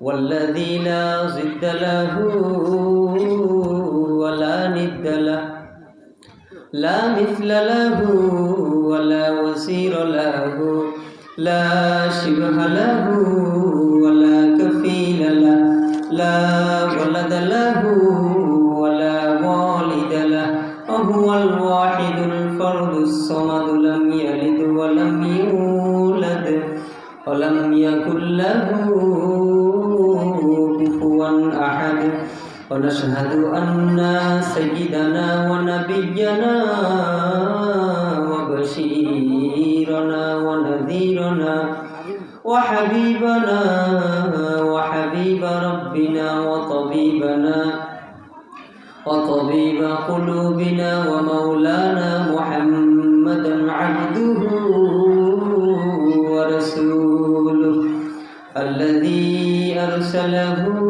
والذي لا ضد له ولا ند له. لا مثل له ولا وزير له. لا شبه له ولا كفيل له. لا ولد له ولا والد له. وهو الواحد الفرد الصمد ونشهد أن سيدنا ونبينا وبشيرنا ونذيرنا وحبيبنا وحبيب ربنا وطبيبنا وطبيب قلوبنا ومولانا محمدا عبده ورسوله الذي أرسله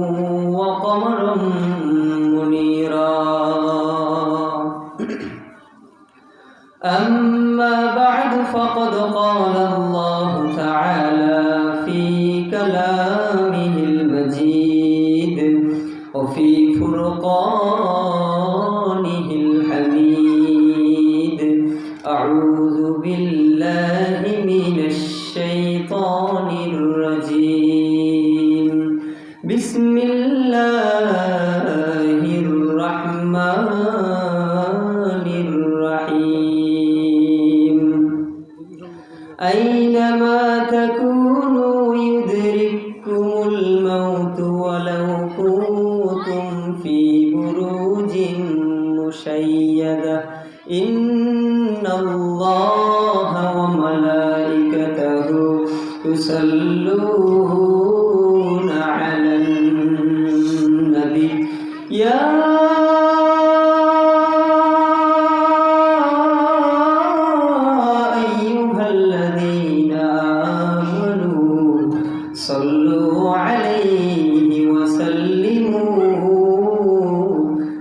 صلوا عليه وسلموا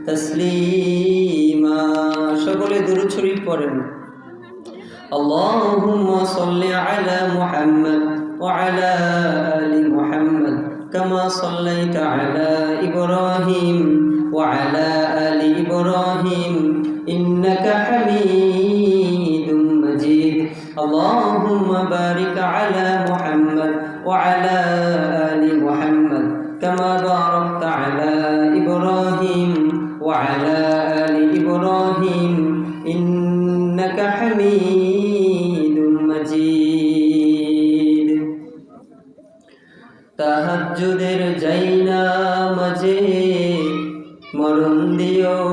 تسليما সকলে দুরূদ শরীফ পড়েন اللهم صل على محمد وعلى آل محمد كما صليت على إبراهيم وعلى آل إبراهيم إنك حميد مجيد اللهم بارك على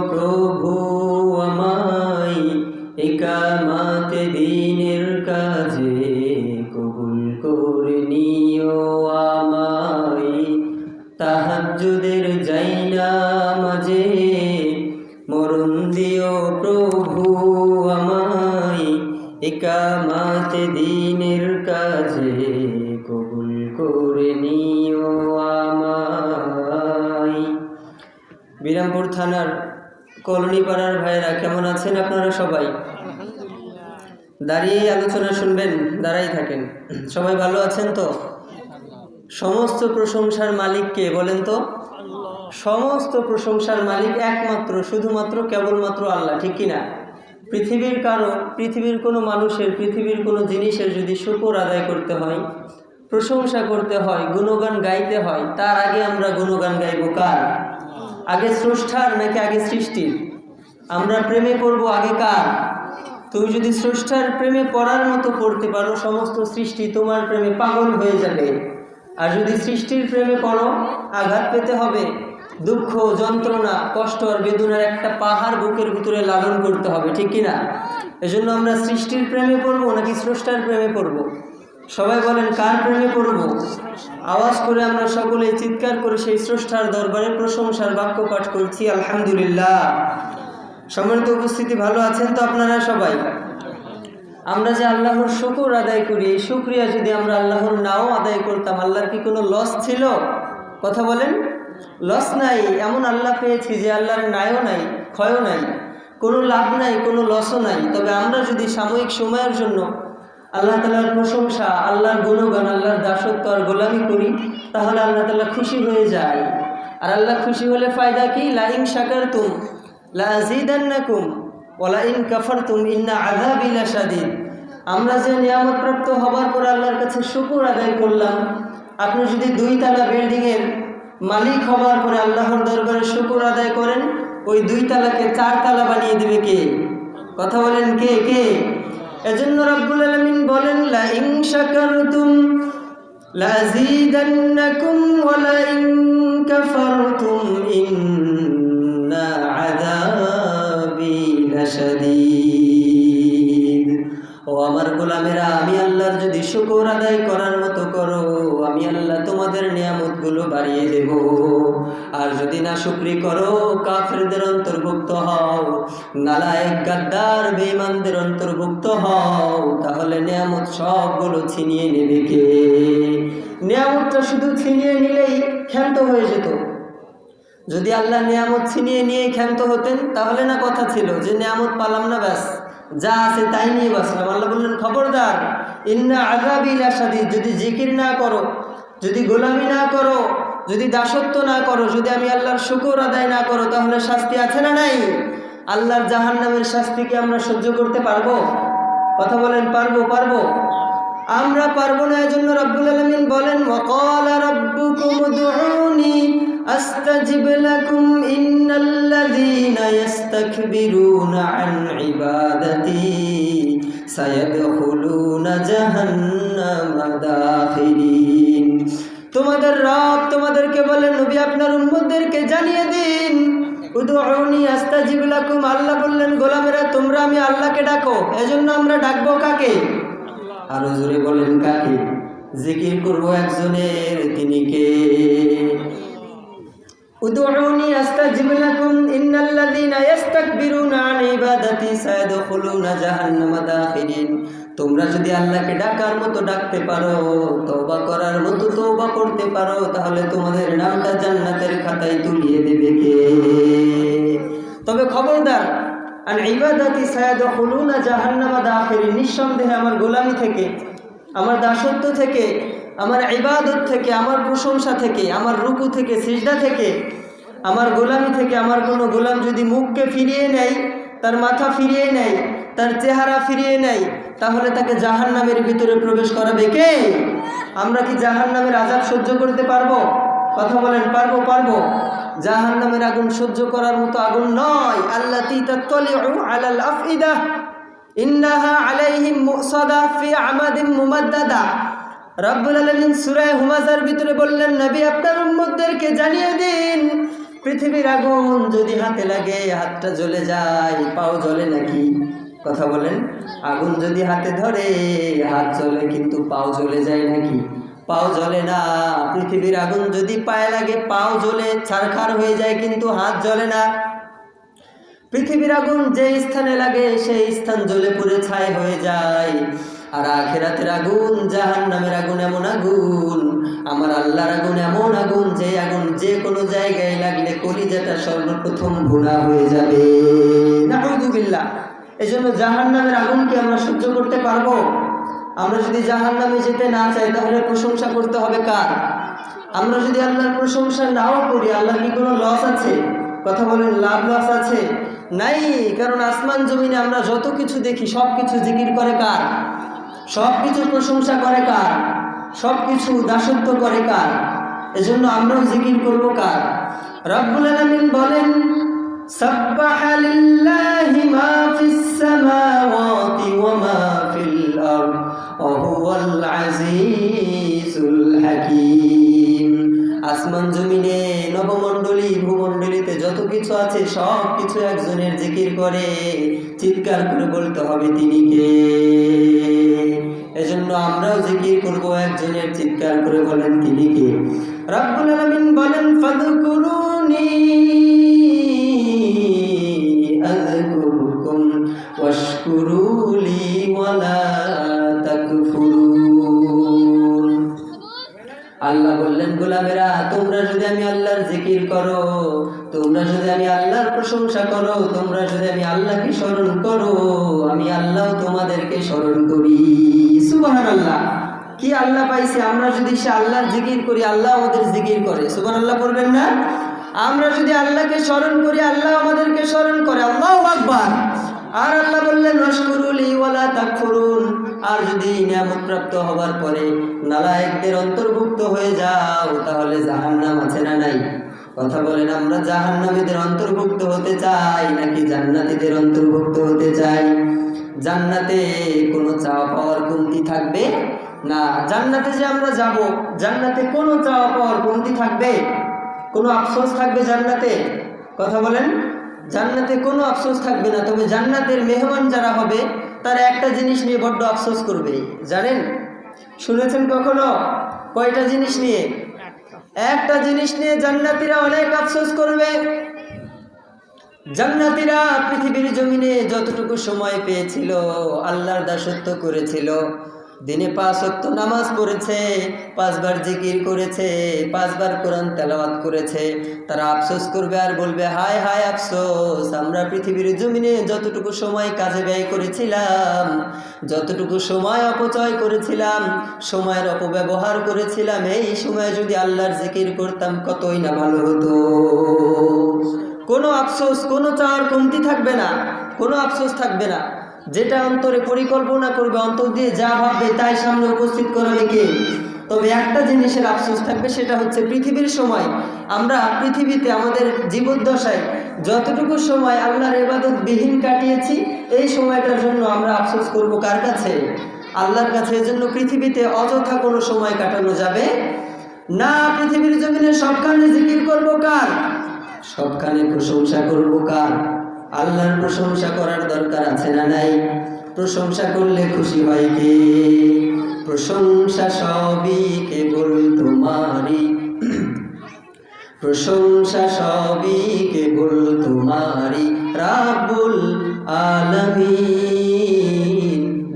প্রভু আমায় একামাতে দিনের কাজে কবুল করে নিও আমায়। তাহাজ্জুদের যাইনা মাঝে মরণ দিও প্রভু আমায়। একামাতে দিনের কাজে কবুল করে নিও আমায়। বিরামপুর থানার কলোনি পাড়ার ভাইয়েরা, কেমন আছেন আপনারা সবাই? দাঁড়িয়েই আলোচনা শুনবেন, দাঁড়াই থাকেন। সবাই ভালো আছেন তো? সমস্ত প্রশংসার মালিক কে বলেন তো? সমস্ত প্রশংসার মালিক একমাত্র, শুধুমাত্র, কেবলমাত্র আল্লাহ, ঠিক কিনা পৃথিবীর কারও, পৃথিবীর কোনো মানুষের, পৃথিবীর কোনো জিনিসের যদি শুকর আদায় করতে হয়, প্রশংসা করতে হয়, গুণগান গাইতে হয়, তার আগে আমরা গুণগান গাইব কার? আগে স্রষ্টার নাকি আগে সৃষ্টির? আমরা প্রেমে পড়ব আগে কার? তুমি যদি স্রষ্টার প্রেমে পড়ার মতো পড়তে পারো, সমস্ত সৃষ্টি তোমার প্রেমে পাগল হয়ে যাবে। আর যদি সৃষ্টির প্রেমে পড়ো, আঘাত পেতে হবে। দুঃখ, যন্ত্রণা, কষ্ট আর বেদনার একটা পাহাড় বুকের ভিতরে লালন করতে হবে, ঠিক কিনা? এজন্য আমরা সৃষ্টির প্রেমে পড়ব নাকি স্রষ্টার প্রেমে পড়ব? সবাই বলেন, কার প্রেমে পড়ব? আওয়াজ করে আমরা সকলে চিৎকার করে সেই স্রষ্টার দরবারে প্রশংসার বাক্য পাঠ করছি, আলহামদুলিল্লাহ। সম্মানিত উপস্থিতি, ভালো আছেন তো আপনারা সবাই? আমরা যে আল্লাহর শুকুর আদায় করি, এই শুক্রিয়া যদি আমরা আল্লাহর নাও আদায় করতাম, আল্লাহর কি কোনো লস ছিল? কথা বলেন। লস নাই, এমন আল্লাহ পেয়েছি যে আল্লাহর নায়ও নাই, ক্ষয়ও নাই, কোনো লাভ নাই, কোনো লসও নাই। তবে আমরা যদি সাময়িক সময়ের জন্য আল্লাহ তালার প্রশংসা, আল্লাহর গুণগান, আল্লাহর দাসত্ব আর গোলামি করি, তাহলে আল্লাহ তালা খুশি হয়ে যায়। আর আল্লাহ খুশি হলে ফায়দা কি? লাইন শাকার তুম লাজিদান্নাকুম ওলা ইন কাফার তুম ইন্না আজাবিলা সাদিদ আমরা যে নিয়ামতপ্রাপ্ত হবার পর আল্লাহর কাছে শুকুর আদায় করলাম, আপনি যদি দুই তালা বিল্ডিংয়ের মালিক হবার পরে আল্লাহর দরবারে শুকুর আদায় করেন, ওই দুই তালাকে চার তালা বানিয়ে দেবে কে? কথা বলেন কে? কে? এজন্য রব্বুল আলমিন বলেন লা ইন শাকারতুম লাজিদান্নাকুম ওয়ালা ইন কাফারতুম ইন্না আযাবি লাশাদীদ। আমার গোলামেরা, আমি আল্লাহর যদি শুকর আদায় করার মতো করো, আমি আল্লাহ তোমাদের নিয়ামতগুলো বাড়িয়ে দেব। আর যদি না শুক্রি করো, কাফেরদের অন্তর্ভুক্ত হও, নালায়েক গাদ্দার বেঈমানদের অন্তর্ভুক্ত হও, তাহলে নিয়ামত সবগুলো ছিনিয়ে নেবে কে? নিয়ামতটা শুধু ছিনিয়ে নিলেই ক্ষান্ত হয়ে যেত। যদি আল্লাহ নিয়ামত ছিনিয়ে নিয়ে ক্ষান্ত হতেন, তাহলে না কথা ছিল যে নিয়ামত পালাম না, ব্যাস। যা আছে তাই নিয়ে বাসলাম আল্লাহ বললেন, খবরদার, ইন্না আগাবিল আসাদি যদি জিকির না করো, যদি গোলামি না করো, যদি দাসত্ব না করো, যদি আমি আল্লাহর শুকর আদায় না করো, তাহলে শাস্তি আছে না নাই? আল্লাহর জাহান নামের শাস্তিকে আমরা সহ্য করতে পারব? কথা বলেন, পারব পারব। আমরা পারব না এজন্য রব্বুল আলমিন বলেন ওয়াকালা রাব্বুকুম উদউনি আস্তাজিব লাকুম ইন্নাল্লাযীনা ইস্তাকবিরুনা আন ইবাদাতি সায়াদখুলুনা জাহান্নামা দাখিরিন তোমাদের রব তোমাদেরকে বলেন, নবী আপনার উম্মতদেরকে জানিয়ে দিন। উদউনি আস্তাজিব লাকুম। আল্লাহ বললেন, গোলামেরা, তোমরা আমি আল্লাহকে ডাকো। এজন্য আমরা ডাকবো কাকে? আরও জোরে বলেন কাকে? জিকির করব একজনের, তিনি কে? উদউনি আস্তাজিব লাকুম ইন্নাল্লাযীনা ইস্তাকবিরুনা আন ইবাদাতি সায়াদখুলুনা জাহান্নামা দাখিরিন। তোমরা যদি আল্লাহকে ডাকার মতো ডাকতে পারো, তওবা করার মতো তওবা করতে পারো, তাহলে তোমাদের নামটা জান্নাতের খাতায় তুলিয়ে দেবে কে? তবে খবরদার আর ইবাদাতি সায়াদখুলুনা জাহান্নামা দাখিরিন। নিঃসন্দেহে আমার গোলামি থেকে, আমার দাসত্ব থেকে আমার ইবাদত থেকে, আমার প্রশংসা থেকে, আমার রুকু থেকে, সিজদা থেকে, আমার গোলামি থেকে, আমার কোনো গোলাম যদি মুখকে ফিরিয়ে নেয়, তার মাথা ফিরিয়ে নেয়, তার চেহারা ফিরিয়ে নেয়, তাহলে তাকে জাহান নামের ভিতরে প্রবেশ করাবে কে? আমরা কি জাহান নামের আজাব সহ্য করতে পারব? কথা বলেন, পারব পারব। জাহান নামের আগুন সহ্য করার মতো আগুন নয়। আল্লাহ আলাল আফিদা ইন্নাহা আলাইহিম মুসাদা মুমাদ্দাদা। রব্বুল আলামিন সুরায় হুমাজার ভিতরে বললেন, নবী, আপনার উম্মতদেরকে জানিয়ে দিন, পৃথিবীর আগুন যদি হাতে লাগে, হাতটা জ্বলে যায়, পাও জ্বলে নাকি? কথা বলেন, আগুন যদি হাতে ধরে, হাত জ্বলে কিন্তু পাও জ্বলে যায় নাকি? পাও জ্বলে না, পৃথিবীর আগুন যদি পায়ে লাগে, পাও জ্বলে, ছারখার হয়ে যায় কিন্তু হাত জ্বলে না। পৃথিবীর আগুন যে স্থানে লাগে, সেই স্থান জ্বলে পুড়ে ছাই হয়ে যায়। আর আখেরাতের আগুন জাহান নামের আগুন এমন আগুন, আমার আল্লাহর আগুন এমন আগুন, যে আগুন যে কোনো জায়গায় লাগলে কলিজাটা সর্বপ্রথম ভুনা হয়ে যাবে। নাহুদুবিল্লাহ এই জন্য জাহান নামের আগুনকে আমরা সহ্য করতে পারব? আমরা যদি জাহান নামে যেতে না চাই, তাহলে প্রশংসা করতে হবে কার? আমরা যদি আল্লাহর প্রশংসা নাও করি, আল্লাহর কি কোনো লস আছে? কথা বলেন, লাভ লস আছে? নাই, কারণ আসমান জমিনে আমরা যত কিছু দেখি সব কিছু জিকির করে কার? সব কিছু প্রশংসা করে কার সব কিছু দাসত্ব করে কার এজন্য আমরাও জিকির করব কার রব্বুল আলামিন বলেন سبح لله ما في السماوات وما في الأرض وهو العزيز الحكيم আসমান জমিনে নবমণ্ডলী ভূমণ্ডলীতে যত কিছু আছে সব কিছু একজনের জিকির করে চিৎকার করে বলতে হবে তিনি কে এজন্য আমরাও জিকির করব? একজনের চিৎকার করে বলেন, তিনি কে? রব্বুল আলামিন বলেন, ফাদকুরুনি আযকুরুকুম ওয়াশকুরুলি ওয়ালা তাকফুরুন। আল্লাহ বললেন, গোলামেরা, তোমরা যদি আমি আল্লাহর জিকির করো, তোমরা যদি আমি আল্লাহর প্রশংসা করো, তোমরা যদি আমি আল্লাহকে স্মরণ করো, আমি আল্লাহ তোমাদেরকে স্মরণ করি। সুবহান আল্লাহ কি আল্লাহ পাইছে? আমরা যদি সে আল্লাহর জিকির করি, আল্লাহ আমাদের জিকির করে। সুবহান আল্লাহ করবেন না? আমরা যদি আল্লাহকে স্মরণ করি, আল্লাহ আমাদেরকে স্মরণ করে। আল্লাহ আকবার। আর আল্লাহ বললেন রসকুরুল ইওয়ালা তাকফুরুন। আর যদি নিয়ামত প্রাপ্ত হবার পরে নালায়েকদের অন্তর্ভুক্ত হয়ে যাও, তাহলে জাহান্নাম আছে না নাই? কথা বলেন, আমরা জাহান্নামীদের অন্তর্ভুক্ত হতে চাই নাকি জান্নাতীদের অন্তর্ভুক্ত হতে চাই? জান্নাতে কোনো চাওয়া পাওয়ার কমতি থাকবে? না, জান্নাতে যে আমরা যাব, জান্নাতে কোনো চাওয়া পাওয়ার কমতি থাকবে? কোনো আফসোস থাকবে জান্নাতে? কথা বলেন। জান্নাতে কোনো আফসোস থাকবে না, তবে জান্নাতের মেহমান যারা হবে, তারা একটা জিনিস নিয়ে বড্ড আফসোস করবে। জানেন? শুনেছেন কখনো? কয়টা জিনিস নিয়ে? একটা জিনিস নিয়ে জান্নাতিরা অনেক আফসোস করবে। জান্নাতিরা পৃথিবীর জমিনে যতটুকু সময় পেয়েছিল, আল্লাহর দাসত্ব করেছিল। দিনে পাঁচ নামাজ পড়েছে, পাঁচবার জিকির করেছে, পাঁচবার কোরআন তেলাওয়াত করেছে। তারা আফসোস করবে আর বলবে, হায় হায়, আফসোস, আমরা পৃথিবীর জমিনে যতটুকু সময় কাজে ব্যয় করেছিলাম, যতটুকু সময় অপচয় করেছিলাম, সময়ের অপব্যবহার করেছিলাম, এই সময় যদি আল্লাহর জিকির করতাম, কতই না ভালো হতো। কোনো আফসোস, কোনো চাওয়ার কমতি থাকবে না, কোনো আফসোস থাকবে না। যেটা অন্তরে পরিকল্পনা করবে, অন্তর দিয়ে যা ভাববে তাই সামনে উপস্থিত করাবে কে? তবে একটা জিনিসের আফসোস থাকবে, সেটা হচ্ছে পৃথিবীর সময়। আমরা পৃথিবীতে আমাদের জীবদ্দশায় যতটুকু সময় আল্লাহর ইবাদত বিহীন কাটিয়েছি, এই সময়টার জন্য আমরা আফসোস করব কার কাছে? আল্লাহর কাছে। এজন্য পৃথিবীতে অযথা কোনো সময় কাটানো যাবে না। পৃথিবীর জমিনে সবখানে জিকির করব কার? সবখানে প্রশংসা করব কার? আল্লাহর প্রশংসা করার দরকার আছে না নাই? প্রশংসা করলে খুশি হয় কে? প্রশংসা সবই কেবল তোমারই। প্রশংসা সবই কেবল তোমারই। রাবুল আলমিন।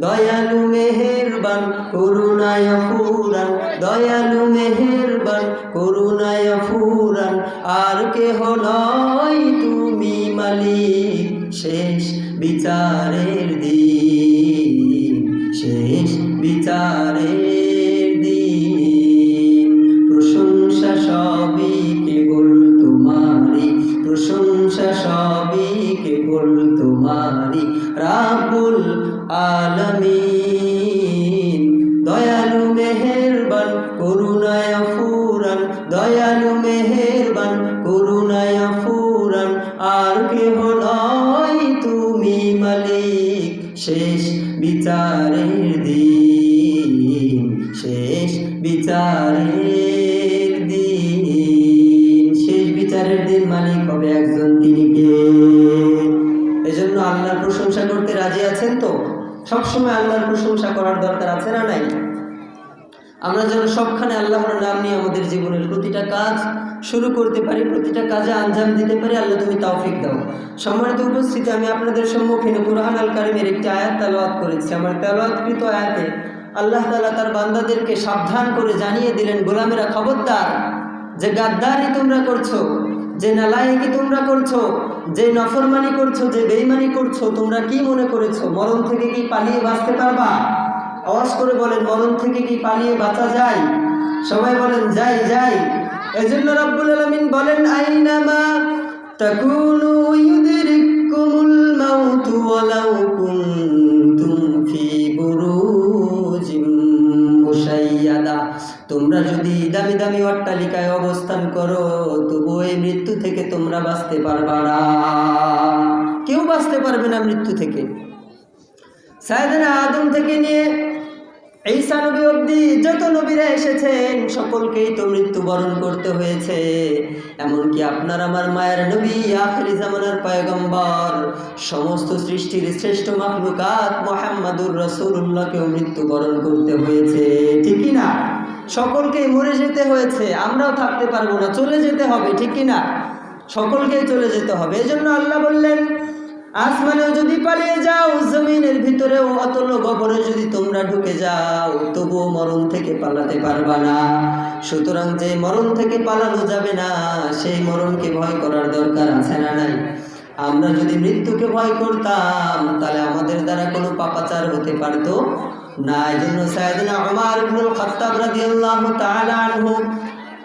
দয়ালু মেহেরবান, করুণায় ফুরান দয়ালু মেহেরবান, করুণায় ফুরান আর কেহ নয় তুমি মালিক। শেষ বিচারের দিন, শেষ বিচারের শুরু করতে পারি, প্রতিটা কাজে আঞ্জাম দিতে পারি, আল্লাহ তুমি তৌফিক দাও। সম্মানিত উপস্থিতি, আমি আপনাদের সম্মুখীন কুরআন আল কারিমের একটি আয়াত তালাওয়াত করেছি। আমার তালাওয়াতকৃত আয়াতে আল্লাহ তাআলা তার বান্দাদেরকে সাবধান করে জানিয়ে দিলেন, গোলামেরা খবরদার, যে গাদ্দারি তোমরা করছ, যে নালায়েকি তোমরা করছ, যে নফরমানি করছ, যে বেইমানি করছ, তোমরা কি মনে করেছ? মরণ থেকে কি পালিয়ে বাঁচতে পারবা? আওয়াজ করে বলেন, মরণ থেকে কি পালিয়ে বাঁচা যায়? সবাই বলেন, যাই যাই। এজন্য রব্বুল আলামিন বলেন, আইনামা তাকুনু ইউদরিকুমুল মাউত ওয়ালাউ কুনতুম ফি বুরুজিম মুশাইয়াদা। তোমরা যদি দামি দামি অট্টালিকায় অবস্থান করো তবু এই মৃত্যু থেকে তোমরা বাঁচতে পারবা না। কেউ বাঁচতে পারবে না মৃত্যু থেকে। সায়দানা আদম থেকে নিয়ে ঈসা নবী অব্দি যত নবীরা এসেছেন, সকলকেই তো মৃত্যুবরণ করতে হয়েছে। এমনকি আপনার আমার মায়ের নবী, আখরি জামানার পয়গম্বর, সমস্ত সৃষ্টির শ্রেষ্ঠ মাহলুকাত মোহাম্মদুর রসুল্লাহকেও মৃত্যুবরণ করতে হয়েছে। ঠিকই না? সকলকেই মরে যেতে হয়েছে, আমরাও থাকতে পারব না, চলে যেতে হবে ঠিকই না? সকলকেই চলে যেতে হবে। এজন্য আল্লাহ বললেন আসমানেও যদি পালিয়ে যাও, জমিনের ভিতরেও অতল গবরে যদি তোমরা ঢুকে যাও, তবুও মরণ থেকে পালাতে পারবা না। সুতরাং যে মরণ থেকে পালানো যাবে না, সেই মরণকে ভয় করার দরকার আছে না নাই? আমরা যদি মৃত্যুকে ভয় করতাম, তাহলে আমাদের দ্বারা কোনো পাপাচার হতে পারতো না। এই জন্য সাইদিনা আমার ইবনুল খাত্তাব রাদিয়াল্লাহু তাআলা আনহু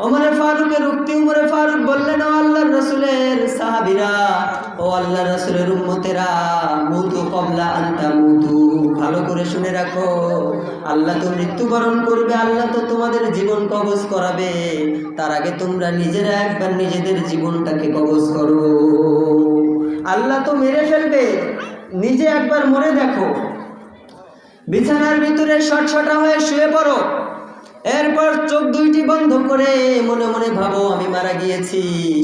ওমরে ফারুকের উক্তি উমরে ফারুক বললেন, ও আল্লাহর রসুলের সাহাবিরা, ও আল্লাহর রসুলের উম্মতেরা মুতু কবলা আন্তা মুতু ভালো করে শুনে রাখো। আল্লাহ তো মৃত্যুবরণ করবে, আল্লাহ তো তোমাদের জীবন কবজ করাবে। তার আগে তোমরা নিজেরা একবার নিজেদের জীবনটাকে কবজ করো। আল্লাহ তো মেরে ফেলবে, নিজে একবার মরে দেখো। বিছানার ভিতরে শটশটা হয়ে শুয়ে পড়ো। এরপর চোখ দুইটি বন্ধ করে মনে মনে ভাবো, আমি মারা গিয়েছি।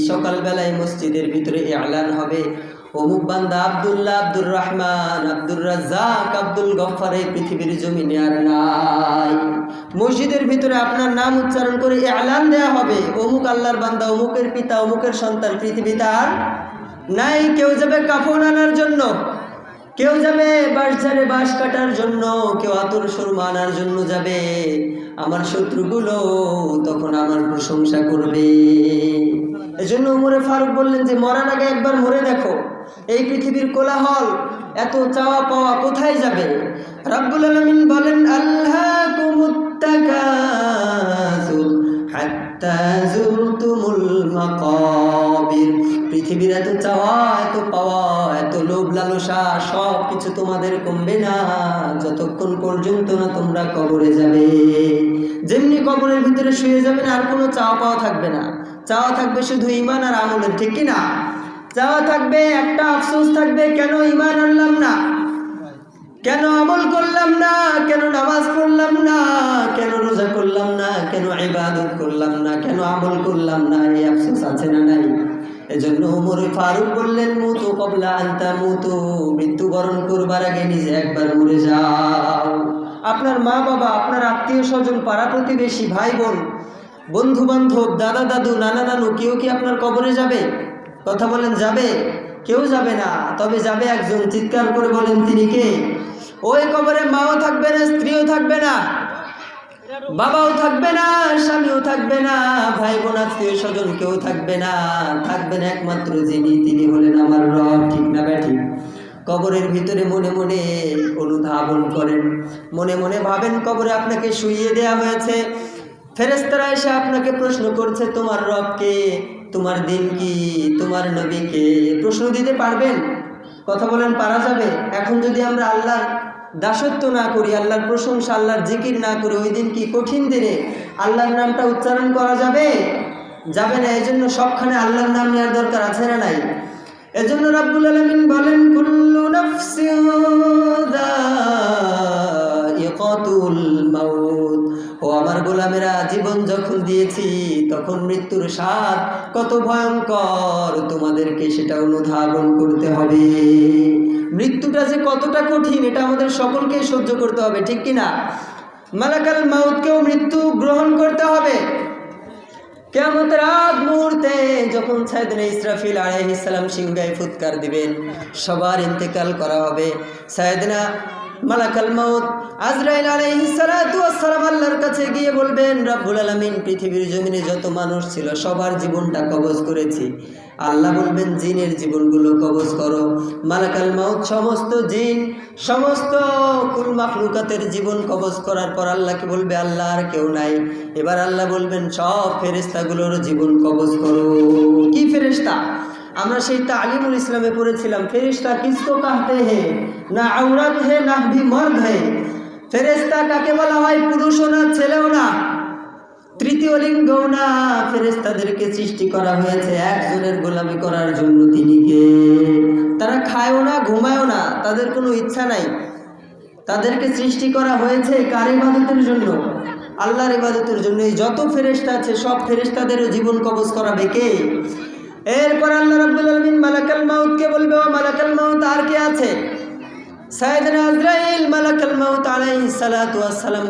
সকালবেলায় মসজিদের ভিতরে এলান হবে। অমুক বান্দা আব্দুল্লাহ আব্দুর রহমান, আব্দুর রাজ্জাক, আব্দুল গফ্ফার এই পৃথিবীর জমিনে আর নাই। মসজিদের ভিতরে আপনার নাম উচ্চারণ করে এলান দেয়া হবে। অমুক আল্লাহর বান্দা, অমুকের পিতা, অমুকের সন্তান পৃথিবীতে আর নাই। কেউ যাবে কাফন আনার জন্য, কেউ যাবে বাঁশ ঝাড়ে বাঁশ কাটার জন্য, কেউ আতর সুরমা আনার জন্য যাবে। আমার শত্রুগুলো তখন আমার প্রশংসা করবে। এজন্য উমরে ফারুক বললেন যে, মরার আগে একবার মরে দেখো। এই পৃথিবীর কোলাহল, এত চাওয়া পাওয়া কোথায় যাবে? রাব্বুল আলামিন বলেন আল্লাহ পৃথিবীর এত চাওয়া, এত পাওয়া, এত লোভ লালসা, সব কিছু তোমাদের কমবে না। যতক্ষণ পর্যন্ত না তোমরা কবরে যাবে। যেমনি কবরের ভিতরে শুয়ে যাবে না, আর কোনো চাওয়া পাওয়া থাকবে না। চাওয়া থাকবে শুধু ইমান আর আমলের, ঠিক না চাওয়া থাকবে, একটা আফসোস থাকবে, কেন ইমান আনলাম না? কেন আমল করলাম না? কেন নামাজ পড়লাম না? কেন রোজা করলাম না? কেন ইবাদত করলাম না? কেন আমল করলাম না? এই আফসোস আছে না নাই? এজন্য উমরে ফারুক বললেন, মুতু কবলা আনতা, মুতু মৃত্যুবরণ করবার আগে নিজে একবার মরে যাও। আপনার মা বাবা আপনার আত্মীয় স্বজন পাড়া প্রতিবেশী ভাই বোন বন্ধু বান্ধব দাদা দাদু, নানা নানু, কেউ কি আপনার কবরে যাবে? কথা বলেন, যাবে? কেউ যাবে না। তবে যাবে একজন, চিৎকার করে বলেন, তিনি কে? ওই কবরে মাও থাকবে না, স্ত্রীও থাকবে না, বাবাও থাকবে না, স্বামীও থাকবে না ভাই বোন আত্মীয় স্বজন কেউ থাকবে না। থাকবেন একমাত্র যিনি, তিনি হলেন আমার রব, ঠিক না ব্যাঠিক কবরের ভিতরে মনে মনে অনুধাবন করেন। মনে মনে ভাবেন কবরে আপনাকে শুইয়ে দেয়া হয়েছে। ফেরেস্তারা এসে আপনাকে প্রশ্ন করছে, তোমার রবকে তোমার দিন কি? তোমার নবীকে প্রশ্ন দিতে পারবেন? কথা বলেন, পারা যাবে? এখন যদি আমরা আল্লাহর দাসত্ব না করি, আল্লাহর প্রশংসা, আল্লাহর জিকির না করি, ওই দিন কি কঠিন দিনে আল্লাহর নামটা উচ্চারণ করা যাবে? যাবে না এই জন্য সবখানে আল্লাহর নাম নেওয়ার দরকার আছে না নাই? এজন্য রাব্বুল আলামিন বলেন, কুল্লু নাফসিন মাউত ও আমার গোলামেরা, জীবন যখন দিয়েছি, তখন মৃত্যুর স্বাদ কত ভয়ঙ্কর। তোমাদেরকে সেটা অনুধাবন করতে হবে। মৃত্যুটা যে কতটা কঠিন, এটা আমাদের সকলকে সহ্য করতে হবে, ঠিক কি না? মালাকাল মাউতকেও মৃত্যু গ্রহণ করতে হবে। কেমতের আগ মুহূর্তে যখন সাইদিনা ইসরাফিল আলাইহিস সালাম সিংহায় ফুৎকার দিবেন, সবার ইন্তেকাল করা হবে। সাইদিনা মালাকাল মাউত। আজরাইল ওয়াস আল্লাহর কাছে গিয়ে বলবেন, রব্বুল আলামিন, পৃথিবীর জমিনে যত মানুষ ছিল, সবার জীবনটা কবজ করেছি। আল্লাহ বলবেন, জিনের জীবনগুলো কবজ করো। মালাকাল মাউত, সমস্ত জিন, সমস্ত কুল মাখলুকাতের জীবন কবজ করার পর আল্লাহকে বলবে? আল্লাহ আর কেউ নাই। এবার আল্লাহ বলবেন, সব ফেরেস্তাগুলোর জীবন কবজ করো। কি ফেরেস্তা আমরা সেই তালিমুল ইসলামে পড়েছিলাম ফেরিস্তা কিসকো কাহতে হে? না আউরাত হে, না ভি মর্দ হে? ফেরেস্তা কাকে বলা হয়? পুরুষও না, ছেলেও না। তৃতীয় লিঙ্গও না ফেরেস্তাদেরকে সৃষ্টি করা হয়েছে একজনের গোলামি করার জন্য তিনি কে? তারা খায়ও না, ঘুমায়ও না, তাদের কোনো ইচ্ছা নাই। তাদেরকে সৃষ্টি করা হয়েছে কার ইবাদতের জন্য? আল্লাহর ইবাদতের জন্য এই যত ফেরেস্তা আছে, সব ফেরেস্তাদেরও জীবন কবজ করাবে কে? এরপর আল্লাহ রাব্বুল আলমিন মালাকাল মাউতকে বলবে, ও মালাকাল মাউত, আর কে আছে? আজরাইল মালাকাল মাউত সালাম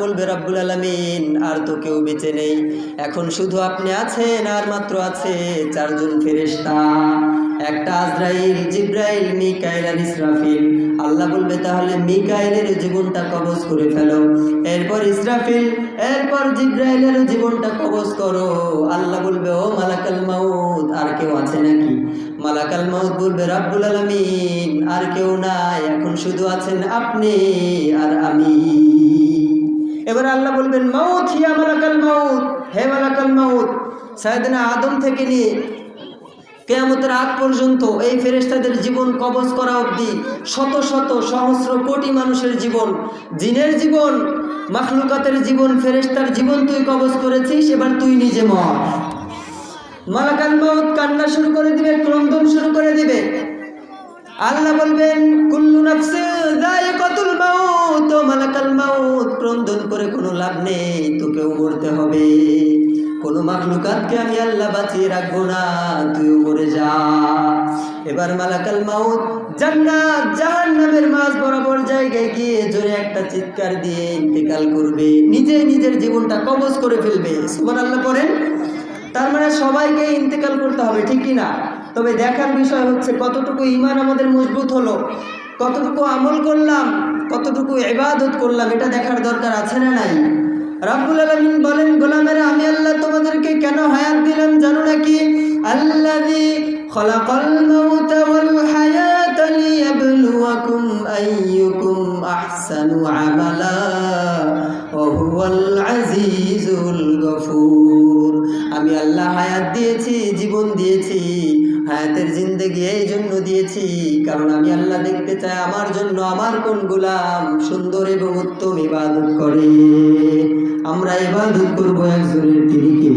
আর তো কেউ বেঁচে নেই। এখন শুধু আপনি আছেন, আর মাত্র আছে চারজন ফেরেশতা। একটা আজরাইল, জিব্রাইল, মিকাইল আর ইসরাফিল। আল্লাহ বলবে, তাহলে মিকাইলের জীবনটা কবজ করে ফেলো। এরপর ইসরাফিল, এরপর জিব্রাইলের জীবনটা কবজ করো। আল্লাহ বলবে, ও মালাকাল মাউত, আর কেউ আছে নাকি? মালাকাল মাউত বলবে, রাব্বুল আলামিন, আর কেউ নাই। এখন শুধু আছেন আপনি আর আমি। এবার আল্লাহ বলবেন, মাউত, হিয়া মালাকাল মাউত, হে মালাকাল মাউত। সায়দিনা আদম থেকে নিয়ে কেয়ামতের আগ পর্যন্ত এই ফেরেস্তাদের জীবন কবজ করা অবধি শত শত সহস্র কোটি মানুষের জীবন, জিনের জীবন, মাখলুকাতের জীবন ফেরেস্তার জীবন তুই কবজ করেছিস, এবার তুই নিজে মর। মাউত কান্না শুরু করে দিবে, ক্রন্দন শুরু করে দিবে। আল্লাহ বলবেন, কুল্লু নাফসে যায়িকাতুল মাউত মালাকাল মাউত। ক্রন্দন করে কোনো লাভ নেই, তোকেও মরতে হবে। কোনো মাখলুকাতকে আমি আল্লাহ বাঁচিয়ে রাখব না, তুইও মরে যা। এবার মালাকাল মাউত জান্নাত, জাহান্নামের মাঝ বরাবর জায়গায় গিয়ে জোরে একটা চিৎকার দিয়ে ইন্তেকাল করবে। নিজে নিজের জীবনটা কবজ করে ফেলবে। সুবহানাল্লাহ পড়েন, তার মানে সবাইকে ইন্তেকাল করতে হবে, ঠিক কি না? তবে দেখার বিষয় হচ্ছে কতটুকু ইমান আমাদের মজবুত হলো, কতটুকু আমল করলাম, কতটুকু এবাদত করলাম, এটা দেখার দরকার আছে না নাই? রাব্বুল আলামিন বলেন, গোলামেরা, আমি আল্লাহ তোমাদেরকে কেন হায়াত দিলাম জানো নাকি? আল্লাযী খলাকাল হায়াতা গফুর। আমি আল্লাহ হায়াত দিয়েছি, জীবন দিয়েছি হায়াতের জিন্দগি এই জন্য দিয়েছি, কারণ আমি আল্লাহ দেখতে চাই আমার জন্য আমার কোন গোলাম সুন্দর এবং উত্তম ইবাদত করে। আমরা ইবাদত করব একজনের, তিনি কে?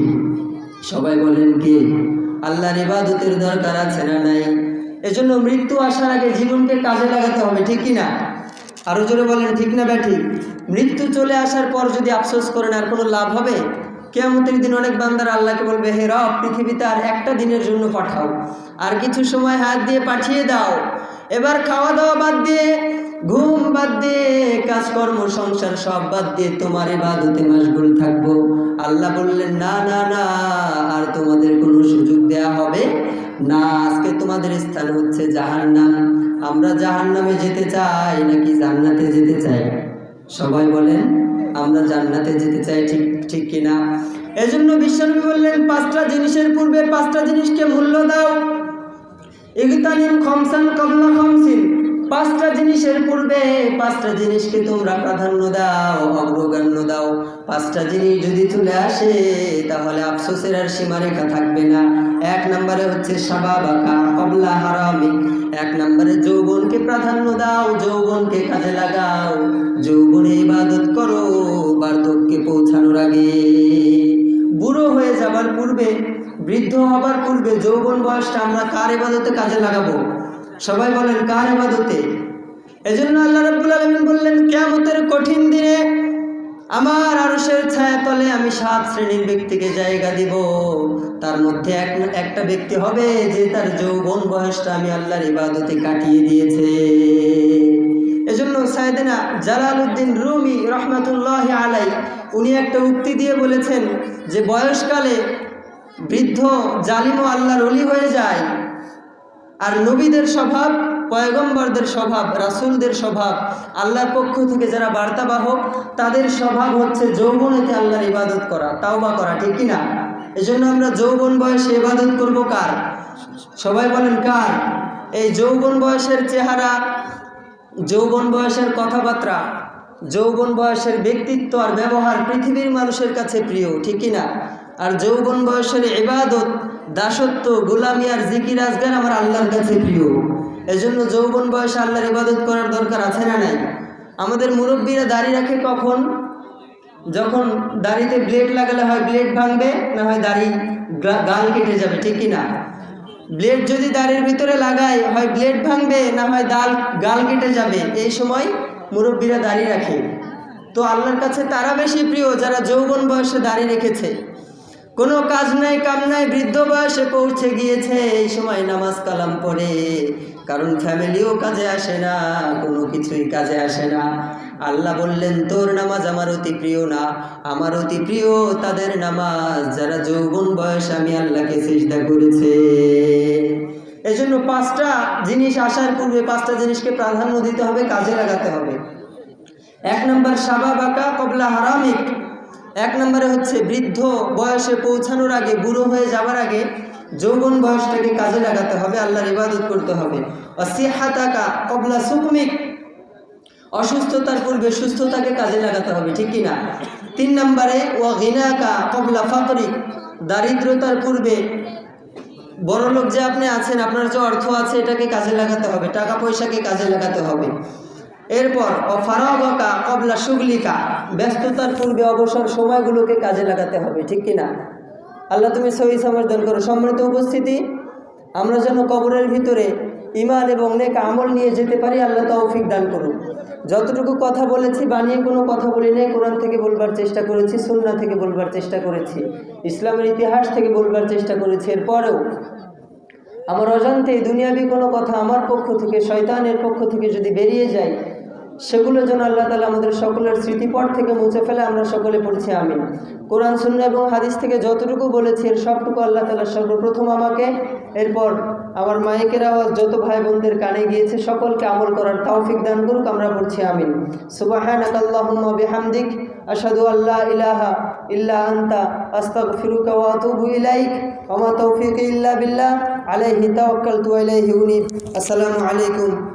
সবাই বলেন কে? আল্লাহর ইবাদতের দরকার আছে না নাই? এজন্য মৃত্যু আসার আগে জীবনকে কাজে লাগাতে হবে, ঠিক কি না? আরও জোরে বলেন, ঠিক না ব্যাঠিক মৃত্যু চলে আসার পর যদি আফসোস করেন আর কোনো লাভ হবে? কেয়ামতের দিন অনেক বান্দার আল্লাহকে বলবে, হে রব, পৃথিবীতে আর একটা দিনের জন্য পাঠাও। আর কিছু সময় হাত দিয়ে পাঠিয়ে দাও। এবার খাওয়া দাওয়া বাদ দিয়ে, ঘুম বাদ দিয়ে, কাজকর্ম, সংসার সব বাদ দিয়ে তোমার ইবাদতে মাসগুল থাকব। আল্লাহ বললেন, না না না, আর তোমাদের কোনো সুযোগ দেয়া হবে না। আজকে তোমাদের স্থান হচ্ছে জাহান্নাম। আমরা জাহান্নামে যেতে চাই নাকি জান্নাতে যেতে চাই? সবাই বলেন, আমরা জান্নাতে যেতে চাই ঠিক ঠিক কিনা? এজন্য বিশ্বনবী বললেন, পাঁচটা জিনিসের পূর্বে পাঁচটা জিনিসকে মূল্য দাও। ইগতানিম খমসান কবলা খমসিন। পাঁচটা জিনিসের পূর্বে, পাঁচটা জিনিসকে তোমরা প্রাধান্য দাও অগ্রগণ্য দাও। পাঁচটা জিনিস যদি চলে আসে, তাহলে আফসোসের আর সীমারেখা থাকবে না। এক নম্বরে হচ্ছে সাবা সাবাবাকা কবলা হারামি। এক নম্বরে যৌবনকে প্রাধান্য দাও, যৌবনকে কাজে লাগাও। যৌবনে ইবাদত করো, বার্ধক্যে পৌঁছানোর আগে। বুড়ো হয়ে যাবার পূর্বে, বৃদ্ধ হবার পূর্বে যৌবন বয়সটা আমরা কার ইবাদতে কাজে লাগাবো? সবাই বলেন, কার ইবাদতে? এজন্য আল্লাহ রাব্বুল আলামিন বললেন, কিয়ামতের কঠিন দিনে আমার আরশের ছায়া তলে আমি সাত শ্রেণির ব্যক্তিকে জায়গা দিব। তার মধ্যে এক, একটা ব্যক্তি হবে যে তার যৌবন বয়সটা আমি আল্লাহর ইবাদতে কাটিয়ে দিয়েছে। এজন্য সাইদেনা জালাল উদ্দিন রুমি রহমাতুল্লাহ আলাই উনি একটা উক্তি দিয়ে বলেছেন যে বয়সকালে বৃদ্ধ জালিম আল্লাহর অলি হয়ে যায়। আর নবীদের স্বভাব, পয়গম্বরদের স্বভাব, রাসূলদের স্বভাব, আল্লাহর পক্ষ থেকে যারা বার্তাবাহক, তাদের স্বভাব হচ্ছে যৌবনেতে আল্লাহর ইবাদত করা, তাওবা করা, ঠিক কি না? এজন্য আমরা যৌবন বয়সে ইবাদত করব কার? সবাই বলেন কার? এই যৌবন বয়সের চেহারা, যৌবন বয়সের কথাবার্তা, যৌবন বয়সের ব্যক্তিত্ব আর ব্যবহার পৃথিবীর মানুষের কাছে প্রিয়, ঠিক কি না? আর যৌবন বয়সের ইবাদত দাসত্ব, গোলামি আর জিকির আজগার আমার আল্লাহর কাছে প্রিয়। এজন্য যৌবন বয়সে আল্লাহর ইবাদত করার দরকার আছে না নাই? আমাদের মুরব্বীরা দাড়ি রাখে কখন? যখন দাড়িতে ব্লেড লাগালে হয় ব্লেড ভাঙবে, না হয় দাড়ি গাল কেটে যাবে, ঠিক না ব্লেড যদি দাড়ির ভিতরে লাগায়, হয় ব্লেড ভাঙবে, না হয় দাল গাল কেটে যাবে, এই সময় মুরব্বীরা দাড়ি রাখে। তো আল্লাহর কাছে তারা বেশি প্রিয় যারা যৌবন বয়সে দাড়ি রেখেছে। কোনো কাজ নাই, কাম নাই, বৃদ্ধ বয়সে পৌঁছে গিয়েছে, এই সময় নামাজ কালাম পড়ে। কারণ ফ্যামিলিও কাজে আসে না, কোনো কিছুই কাজে আসে না। আল্লাহ বললেন, তোর নামাজ আমার অতি প্রিয় না, আমার অতি প্রিয় তাদের নামাজ, যারা যৌবন বয়স আমি আল্লাহকে চেষ্টা করেছে। এজন্য পাঁচটা জিনিস আসার পূর্বে, পাঁচটা জিনিসকে প্রাধান্য দিতে হবে, কাজে লাগাতে হবে। এক নম্বর সাবা বাঁকা কবলা হারামিক। এক নম্বরে হচ্ছে বৃদ্ধ বয়সে পৌঁছানোর আগে, বুড়ো হয়ে যাওয়ার আগে যৌবন বয়সটাকে কাজে লাগাতে হবে, আল্লাহর ইবাদত করতে হবে। অসিহাতাকা কবলা অসুস্থতার পূর্বে সুস্থতাকে কাজে লাগাতে হবে, ঠিক কি না তিন নম্বরে ও গিনাকা কবলা ফাকরিক, দারিদ্রতার পূর্বে বড়লোক যে আপনি আছেন, আপনার যে অর্থ আছে, এটাকে কাজে লাগাতে হবে, টাকা পয়সাকে কাজে লাগাতে হবে। এরপর অফারগকা কবলা সুগলিকা ব্যস্ততার পূর্বে অবসর সময়গুলোকে কাজে লাগাতে হবে, ঠিক কি না আল্লাহ তুমি সহি সমর্থন করো। সম্মানিত উপস্থিতি, আমরা যেন কবরের ভিতরে ইমান এবং নেক আমল নিয়ে যেতে পারি, আল্লাহ তৌফিক দান করুন। যতটুকু কথা বলেছি, বানিয়ে কোনো কথা বলি নাই, কোরআন থেকে বলবার চেষ্টা করেছি সুন্না থেকে বলবার চেষ্টা করেছি, ইসলামের ইতিহাস থেকে বলবার চেষ্টা করেছি, এরপরেও আমার অজান্তে দুনিয়াবি কোনো কথা আমার পক্ষ থেকে, শয়তানের পক্ষ থেকে যদি বেরিয়ে যায় সেগুলো যেন আল্লাহ তালা আমাদের সকলের স্মৃতিপট থেকে মুছে ফেলে, আমরা সকলে পড়ছি, আমিন। কোরআন শূন্য এবং হাদিস থেকে যতটুকু বলেছি, এর সবটুকু আল্লাহ তালা সর্বপ্রথম আমাকে, এরপর আমার মাইকের আওয়াজ যত ভাই বোনদের কানে গিয়েছে, সকলকে আমল করার তৌফিক দান করুক, আমরা পড়ছি, আমিন। আল্লাহুম্মা বিহামদিক, আশহাদু আল্লা ইলাহা ইল্লা আনতা, আস্তাগফিরুকা ওয়া ইলাইক, ওয়া মা ইল্লা বিল্লাহ, আলাইহি তাওয়াক্কালতু ওয়া ইলাইহি আসসালামু আলাইকুম